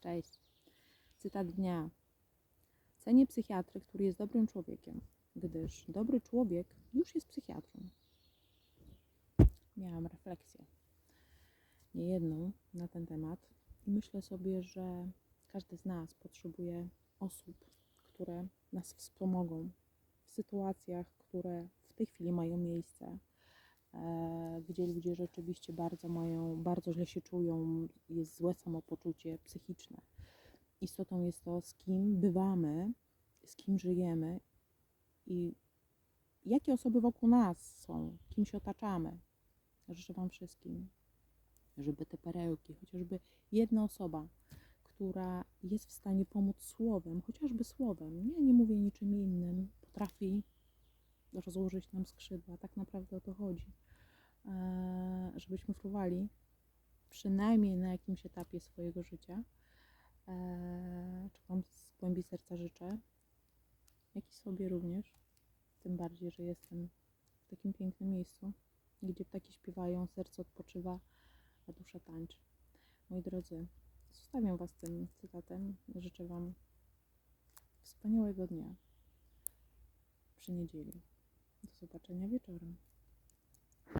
Cześć. Cytat dnia. Cenię psychiatrę, który jest dobrym człowiekiem, gdyż dobry człowiek już jest psychiatrą. Miałam refleksję, niejedną na ten temat i myślę sobie, że każdy z nas potrzebuje osób, które nas wspomogą w sytuacjach, które w tej chwili mają miejsce, gdzie ludzie rzeczywiście bardzo mają, bardzo źle się czują, jest złe samopoczucie psychiczne. Istotą jest to, z kim bywamy, z kim żyjemy i jakie osoby wokół nas są, kim się otaczamy. Życzę Wam wszystkim, żeby te perełki, chociażby jedna osoba, która jest w stanie pomóc słowem, chociażby słowem, nie, nie mówię niczym innym, potrafi rozłożyć nam skrzydła. Tak naprawdę o to chodzi. Eee, żebyśmy fruwali przynajmniej na jakimś etapie swojego życia. Eee, czego z głębi serca życzę, jak i sobie również. Tym bardziej, że jestem w takim pięknym miejscu, gdzie ptaki śpiewają, serce odpoczywa, a dusza tańczy. Moi drodzy, zostawiam Was tym cytatem. Życzę Wam wspaniałego dnia przy niedzieli. Zobaczenia wieczorem.